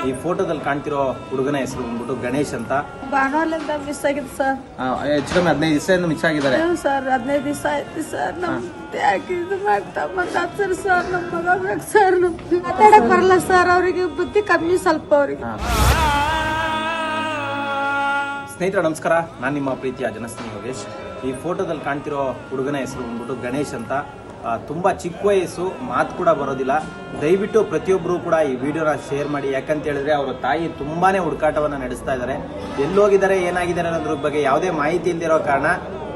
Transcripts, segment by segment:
ಈ ಫೋಟೋದಲ್ಲಿ ಕಾಣ್ತಿರೋ ಹುಡುಗನ ಹೆಸರು ಬಂದ್ಬಿಟ್ಟು ಗಣೇಶ್ ಅಂತ. ಭಾನುವಾರಲಿಂದ ಮಿಸ್ ಆಗಿತ್ತು ಸರ್ ಆ, ಹೆಚ್ಚು ಕಮ್ಮಿ ಹದಿನೈದು ದಿವಸದಿಂದ ಮಿಸ್ ಆಗಿದ್ದಾರೆ. ಸರ್ ಹದಿನೈದು ದಿವಸ ಆಯ್ತು ಸರ್ ನಮ್ ಯಾಕೆ ಇದು ಮಾಡ್ತಾ ಸರ್ ನಮ್ಮ ಮಗ ಸರ್ ಮಾತಾಡಕ್ ಬರಲ್ಲ ಸರ್ ಅವರಿಗೆ ಬುದ್ಧಿ ಕಮ್ಮಿ ಸ್ವಲ್ಪ ಅವರಿಗೆ. ಸ್ನೇಹಿತರೆ ನಮಸ್ಕಾರ. ನಾನು ನಿಮ್ಮ ಪ್ರೀತಿಯ ಜನಸ್ನೇಹಿ ಯೋಗೇಶ್. ಈ ಫೋಟೋದಲ್ಲಿ ಕಾಣ್ತಿರೋ ಹುಡುಗನ ಹೆಸರು ಬಂದ್ಬಿಟ್ಟು ಗಣೇಶ್ ಅಂತ. ತುಂಬಾ ಚಿಕ್ಕ ವಯಸ್ಸು, ಮಾತು ಕೂಡ ಬರೋದಿಲ್ಲ. ದಯವಿಟ್ಟು ಪ್ರತಿಯೊಬ್ಬರು ಕೂಡ ಈ ವಿಡಿಯೋನ ಶೇರ್ ಮಾಡಿ. ಯಾಕಂತ ಹೇಳಿದ್ರೆ ಅವರ ತಾಯಿ ತುಂಬಾನೇ ಹುಡುಕಾಟವನ್ನು ನಡೆಸ್ತಾ ಇದ್ದಾರೆ ಎಲ್ಲೋಗಿದ್ದಾರೆ, ಏನಾಗಿದ್ದಾರೆ ಅನ್ನೋದ್ರ ಬಗ್ಗೆ ಯಾವುದೇ ಮಾಹಿತಿ ಇಲ್ಲದಿರೋ ಕಾರಣ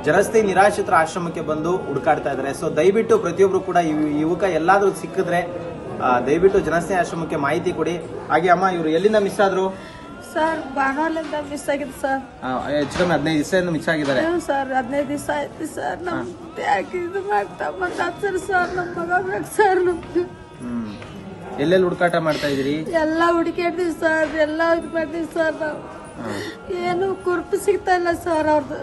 ಜನಸ್ತಿ ನಿರಾಶ್ರಿತರ ಆಶ್ರಮಕ್ಕೆ ಬಂದು ಹುಡುಕಾಡ್ತಾ ಇದ್ದಾರೆ ಸೊ ದಯವಿಟ್ಟು ಪ್ರತಿಯೊಬ್ಬರು ಕೂಡ ಈ ಯುವಕ ಎಲ್ಲಾದರೂ ಸಿಕ್ಕಿದ್ರೆ ದಯವಿಟ್ಟು ಜನಸ್ತಿ ಆಶ್ರಮಕ್ಕೆ ಮಾಹಿತಿ ಕೊಡಿ. ಹಾಗೆ ಅಮ್ಮ, ಇವರು ಎಲ್ಲಿಂದ ಮಿಸ್ ಆದ್ರು? ಸರ್ ಭಾನುವಾರಲಿಂದ ಮಿಸ್ ಆಗಿದೆ ಸರ್. ಹೆಚ್ಚು ಕಮ್ಮಿ ಹದಿನೈದು ದಿವಸದಿಂದ ಮಿಸ್ ಆಗಿದ್ದಾರೆ. ಸರ್ ಹದಿನೈದು ದಿವಸ ಆಯ್ತು ಸರ್ ನಮ್ ಯಾಕೆ ಇದು ಮಾಡ್ತಾ ಹಚ್ಚಿರಿ ಸರ್ ನಮ್ಮ ಮಗ ಬೇಕು ಸರ್ ಹ್ಮ್. ಎಲ್ಲೆಲ್ಲಿ ಹುಡುಕಾಟ ಮಾಡ್ತಾ ಇದೀರಿ ಎಲ್ಲ ಹುಡುಕಾಡ್ತೀವಿ ಸರ್ ಎಲ್ಲ ಇದು ಮಾಡ್ತೀವಿ ಸರ್ ನಾವು. ಏನು ಕುರ್ಪು ಸಿಗ್ತಾ ಇಲ್ಲ ಸರ್ ಅವ್ರದ್ದು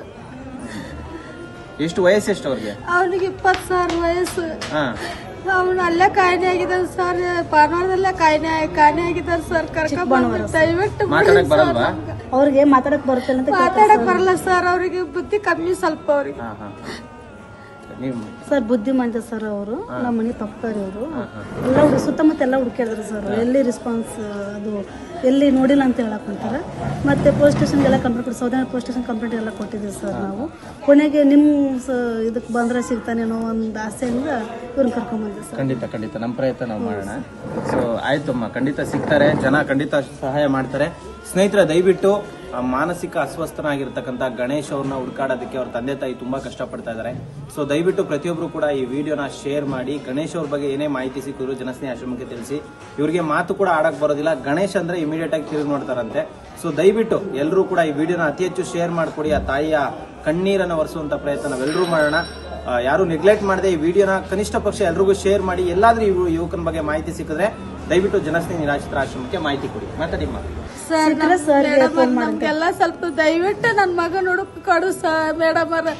ಎಷ್ಟು ವಯಸ್ಸು ಎಷ್ಟು ಅವ್ರಿಗೆ? ಅವನಿಗೆ ಇಪ್ಪತ್ತು ಸಾವಿರ ವಯಸ್ಸು. ಹಾ. ಅವನು ಅಲ್ಲೇ ಕಾಯಿಲೆ ಆಗಿದ್ದಾನೆ ಸರ್ ಭಾನುವಾರದಲ್ಲೇ ಕಾಯಿಲೆ ಕಾಯಿಲೆ ಆಗಿದ್ದಾನೆ ಸರ್ ಕರ್ಕೊಂಡ್ಬಂದು ದಯವಿಟ್ಟು ಮಾತಾಡಕ್ ಬರಲ್ವಾ. ಅವ್ರಿಗೆ ಮಾತಾಡಕ್ ಬರುತ್ತೆ ಅಂತ ಮಾತಾಡಕ್ ಬರಲ್ಲ ಸರ್ ಅವ್ರಿಗೆ ಬುದ್ಧಿ ಕಮ್ಮಿ ಸ್ವಲ್ಪ ಅವ್ರಿಗೆ. ನೀವು ಸರ್ ಬುದ್ಧಿಮಾಂತ ಸರ್ ಅವರು ನಮ್ಮ ಮನೆ ಪಕ್ಕದವ್ರು. ಅವರು ಎಲ್ಲ ಹುಡು ಸುತ್ತಮುತ್ತ ಎಲ್ಲ ಹುಡುಕಿದ್ರು ಸರ್. ಎಲ್ಲಿ ರೆಸ್ಪಾನ್ಸ್ ಅದು ಎಲ್ಲಿ ನೋಡಿಲ್ಲ ಅಂತ ಹೇಳಕ್ ಕುಂತಾರೆ ಮತ್ತೆ ಪೋಸ್ಟ್ ಸ್ಟೇಷನ್ಗೆಲ್ಲ ಕಂಪ್ಲೇಂಟ್ ಕೊಟ್ಟು ಸೌದಾನ ಪೋಸ್ಟ್ ಸ್ಟೇಷನ್ ಕಂಪ್ಲೇಂಟ್ ಎಲ್ಲ ಕೊಟ್ಟಿದ್ದೀವಿ ಸರ್ ನಾವು. ಕೊನೆಗೆ ನಿಮ್ಮ ಇದಕ್ಕೆ ಬಂದ್ರೆ ಸಿಗ್ತಾನೇನೋ ಒಂದು ಆಸೆಯಿಂದ ಇವ್ರನ್ನ ಕರ್ಕೊಂಬಂದೆ ಸರ್. ಖಂಡಿತ ಖಂಡಿತ. ನಮ್ಮ ಪ್ರಯತ್ನ ನಾವು ಮಾಡೋಣ. ಸೊ ಆಯ್ತಮ್ಮ. ಖಂಡಿತ ಸಿಗ್ತಾರೆ. ಜನ ಖಂಡಿತ ಸಹಾಯ ಮಾಡ್ತಾರೆ. ಸ್ನೇಹಿತರ ದಯವಿಟ್ಟು ಮಾನಸಿಕ ಅಸ್ವಸ್ಥನಾಗಿರ್ತಕ್ಕಂಥ ಗಣೇಶ್ ಅವ್ರನ್ನ ಹುಡುಕಾಡೋದಕ್ಕೆ ಅವ್ರ ತಂದೆ ತಾಯಿ ತುಂಬ ಕಷ್ಟಪಡ್ತಾ ಇದ್ದಾರೆ ಸೊ ದಯವಿಟ್ಟು ಪ್ರತಿಯೊಬ್ಬರು ಕೂಡ ಈ ವಿಡಿಯೋನ ಶೇರ್ ಮಾಡಿ. ಗಣೇಶ್ ಅವ್ರ ಬಗ್ಗೆ ಏನೇ ಮಾಹಿತಿ ಸಿಕ್ಕಿದ್ರು ಜನಸ್ನೇಹ ಆಶ್ರಮಕ್ಕೆ ತಿಳಿಸಿ. ಇವರಿಗೆ ಮಾತು ಕೂಡ ಆಡಕ್ ಬರೋದಿಲ್ಲ. ಗಣೇಶ್ ಅಂದ್ರೆ ಇಮಿಡಿಯೇಟ್ ಆಗಿ ತಿರುಗಿ ನೋಡ್ತಾರಂತೆ. ಸೊ ದಯವಿಟ್ಟು ಎಲ್ಲರೂ ಕೂಡ ಈ ವಿಡಿಯೋನ ಅತಿ ಹೆಚ್ಚು ಶೇರ್ ಮಾಡಿಕೊಡಿ. ಆ ತಾಯಿಯ ಕಣ್ಣೀರನ್ನು ಒರೆಸುವಂತ ಪ್ರಯತ್ನ ಎಲ್ಲರೂ ಮಾಡೋಣ. ಯಾರು ನೆಗ್ಲೆಕ್ಟ್ ಮಾಡದೆ ಈ ವಿಡಿಯೋನ ಕನಿಷ್ಠ ಪಕ್ಷ ಎಲ್ರಿಗೂ ಶೇರ್ ಮಾಡಿ. ಎಲ್ಲಾದ್ರೂ ಯುವಕನ ಬಗ್ಗೆ ಮಾಹಿತಿ ಸಿಕ್ಕಿದ್ರೆ ದಯವಿಟ್ಟು ಜನಸ್ನೇಹಿ ನಿರಾಶ್ರಿತರ ಆಶ್ರಮಕ್ಕೆ ಮಾಹಿತಿ ಕೊಡಿ. ಮಾತಾಡಿಮ್ಮ ಸರ್ ಮೇಡಮ್ ನಮ್ಗೆಲ್ಲ ಸ್ವಲ್ಪ ದಯವಿಟ್ಟು ನನ್ನ ಮಗನ ಹುಡುಕ್ ಕೊಡು ಸರ್ ಮೇಡಮ್ ಅವ್ರ.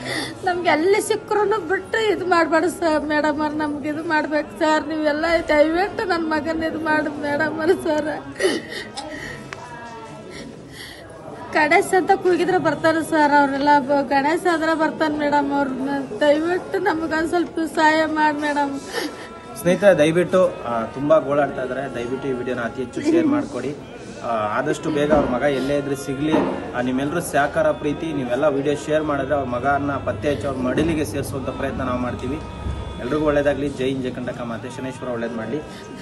ನಮ್ಗೆ ಎಲ್ಲಿ ಸಿಕ್ಕರು ಬಿಟ್ಟು ಇದು ಮಾಡಬೇಡ ಸರ್ ಮೇಡಮ್ ಅವ್ರ. ನಮ್ಗೆ ಇದು ಮಾಡ್ಬೇಕು ಸರ್. ನೀವೆಲ್ಲ ದಯವಿಟ್ಟು ನನ್ನ ಮಗನ ಇದು ಮಾಡಿ ಮೇಡಮ್ ಅವ್ರ ಸರ್. ಗಣೇಶ್ ಅಂತ ಕೂಗಿದ್ರೆ ಬರ್ತಾರೆ ಸರ್ ಅವರೆಲ್ಲ ಗಣೇಶ್ ಆದ್ರೆ ಬರ್ತಾನೆ ಮೇಡಮ್ ಅವ್ರ. ದಯವಿಟ್ಟು ನಮಗೊಂದು ಸ್ವಲ್ಪ ಸಹಾಯ ಮಾಡಿ ಮೇಡಮ್ ಸ್ನೇಹಿತರೆ ದಯವಿಟ್ಟು ತುಂಬ ಗೋಳಾಡ್ತಾ ಇದ್ದಾರೆ ದಯವಿಟ್ಟು ಈ ವಿಡಿಯೋನ ಅತಿ ಹೆಚ್ಚು ಶೇರ್ ಮಾಡಿಕೊಡಿ ಆದಷ್ಟು ಬೇಗ ಅವ್ರ ಮಗ ಎಲ್ಲೇ ಇದ್ರೆ ಸಿಗ್ಲಿ ನಿಮ್ಮೆಲ್ಲರೂ ಸಹಕಾರ ಪ್ರೀತಿ ನೀವೆಲ್ಲ ವಿಡಿಯೋ ಶೇರ್ ಮಾಡಿದ್ರೆ ಅವ್ರ ಮಗನ ಪತ್ತೆ ಹಚ್ಚಿ ಅವ್ರ ಮಡಿಲಿಗೆ ಸೇರಿಸುವಂತ ಪ್ರಯತ್ನ ನಾವು ಮಾಡ್ತೀವಿ ಎಲ್ರಿಗೂ ಒಳ್ಳೇದಾಗ್ಲಿ ಜೈ ಇಂಜಕಂಟಕ ಮಾತೆ ಶನೇಶ್ವರ ಒಳ್ಳೇದು ಮಾಡಲಿ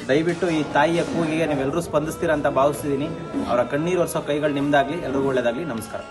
ದಯವಿಟ್ಟು ಈ ತಾಯಿಯ ಕೂಗಿಗೆ ನೀವೆಲ್ಲರೂ ಸ್ಪಂದಿಸ್ತೀರ ಅಂತ ಭಾವಿಸ್ತಿದ್ದೀನಿ ಅವರ ಕಣ್ಣೀರು ಒರೆಸೋ ಕೈಗಳು ನಿಮ್ದಾಗ್ಲಿ ಎಲ್ರಿಗೂ ಒಳ್ಳೇದಾಗಲಿ ನಮಸ್ಕಾರ